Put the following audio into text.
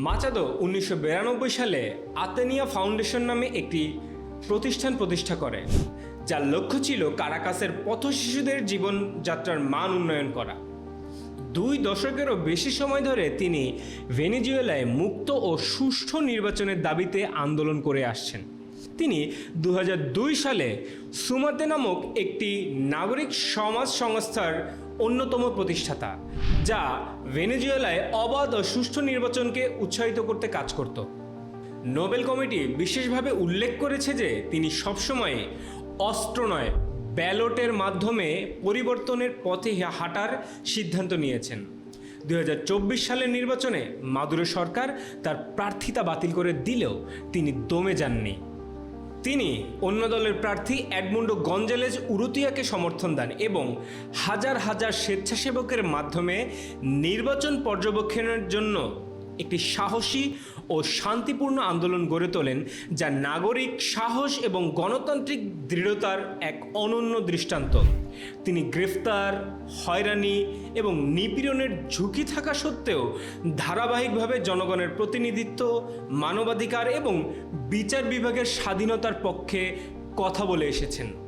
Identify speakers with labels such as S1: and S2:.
S1: Machado উনিশশো বিরানব্বই সালে আতেনিয়া ফাউন্ডেশন নামে একটি প্রতিষ্ঠান প্রতিষ্ঠা করে, যার লক্ষ্য ছিল কারাকাসের পথ শিশুদের জীবনযাত্রার মান উন্নয়ন করা। দুই দশকেরও বেশি সময় ধরে তিনি ভেনিজুয়েলায় মুক্ত ও সুষ্ঠু নির্বাচনের দাবিতে আন্দোলন করে আসছেন। তিনি দু হাজার দুই সালে সুমাতে নামক একটি নাগরিক সমাজ সংস্থার অন্যতম প্রতিষ্ঠাতা, যা ভেনেজুয়েলায় অবাধ ও সুষ্ঠু নির্বাচনকে উৎসাহিত করতে কাজ করত। নোবেল কমিটি বিশেষভাবে উল্লেখ করেছে যে, তিনি সবসময় অস্ত্র নয়, ব্যালটের মাধ্যমে পরিবর্তনের পথে হাঁটার সিদ্ধান্ত নিয়েছেন। দু হাজার চব্বিশ সালের নির্বাচনে মাদুরো সরকার তার প্রার্থিতা বাতিল করে দিলেও তিনি দমে যাননি। তিনি অন্য দলের প্রার্থী অ্যাডমুন্ডো গঞ্জালেজ উরুতিয়াকে সমর্থন দেন এবং হাজার হাজার স্বেচ্ছাসেবকের মাধ্যমে নির্বাচন পর্যবেক্ষণের জন্য একটি সাহসী ও শান্তিপূর্ণ আন্দোলন গড়ে তোলেন, যা নাগরিক সাহস এবং গণতান্ত্রিক দৃঢ়তার এক অনন্য দৃষ্টান্ত। তিনি গ্রেফতার, হয়রানি এবং নিপীড়নের ঝুঁকি থাকা সত্ত্বেও ধারাবাহিকভাবে জনগণের প্রতিনিধিত্ব, মানবাধিকার এবং বিচার বিভাগের স্বাধীনতার পক্ষে কথা বলে এসেছেন।